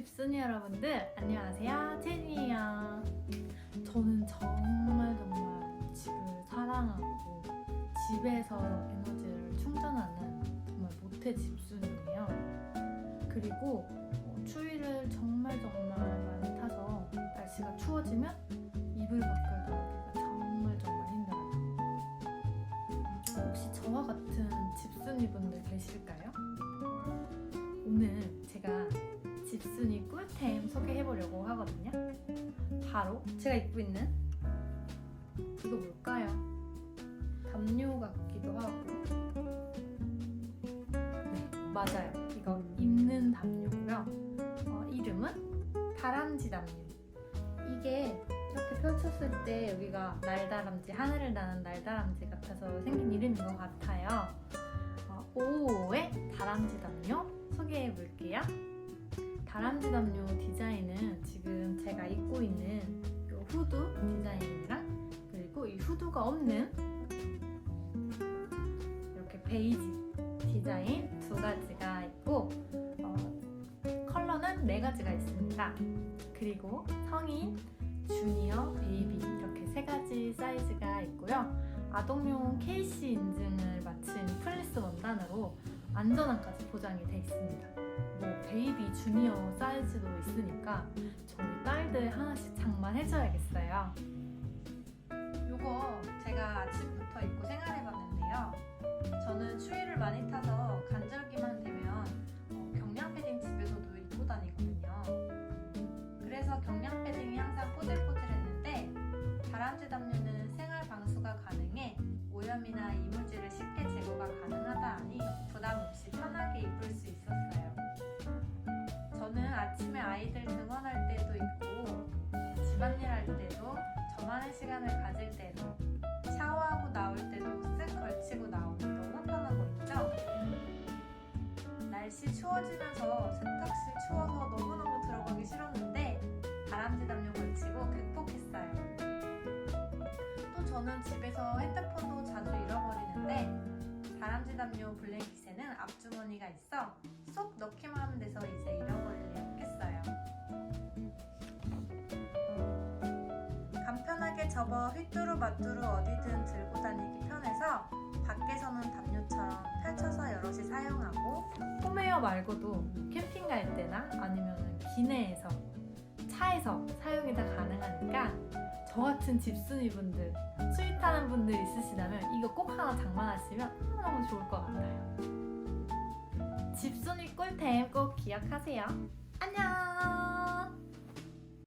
집순이 여러분들. 안녕하세요. 제니예요. 저는 정말 정말 집을 사랑하고 집에서 에너지를 충전하는 정말 모태 집순이에요. 그리고 어, 추위를 정말 정말 많이 타서 날씨가 추워지면 이불 밖을 나오기가 정말 정말 힘들어요. 혹시 저와 같은 집순이 분들 계실까요? 집순이 꿀템 소개해보려고 하거든요. 바로 제가 입고 있는 이거 뭘까요? 담요 같기도 하고 네 맞아요. 이거 입는 담요고요. 어, 이름은 다람쥐 담요. 이게 이렇게 펼쳤을 때 여기가 날다람쥐 하늘을 나는 날다람쥐 같아서 생긴 이름인 것 같아요. 어, 5호의 다람쥐 담요 소개해 볼게요. 다람쥐 담요 디자인은 지금 제가 입고 있는 이 후드 디자인이랑 그리고 이 후드가 없는 이렇게 베이지 디자인 두 가지가 있고 어, 컬러는 네 가지가 있습니다. 그리고 성인, 주니어, 베이비 이렇게 세 가지 사이즈가 있고요. 아동용 KC 인증을 마친 플리스 원단으로 안전함까지 보장이 돼 있습니다. 뭐 베이비 주니어 사이즈도 있으니까 저희 딸들 하나씩 장만해줘야겠어요. 아침에 아이들 등원할 때도 입고 집안일 할 때도 저만의 시간을 가질 때도 샤워하고 나올 때도 쓱 걸치고 나오기 너무 편하고 있죠? 날씨 추워지면서 세탁실 추워서 너무너무 들어가기 싫었는데 다람쥐 담요 걸치고 극복했어요. 또 저는 집에서 핸드폰도 자주 잃어버리는데 다람쥐 담요 블랙kit에는 앞주머니가 있어 쏙 넣기만 하면 돼서 접어 휘뚜루마뚜루 어디든 들고 다니기 편해서 밖에서는 담요처럼 펼쳐서 여럿이 사용하고 홈웨어 말고도 캠핑 갈 때나 아니면 기내에서 차에서 사용이 다 가능하니까 저 같은 집순이 분들 수위 타는 분들 있으시다면 이거 꼭 하나 장만하시면 너무 좋을 것 같아요. 집순이 꿀템 꼭 기억하세요. 안녕!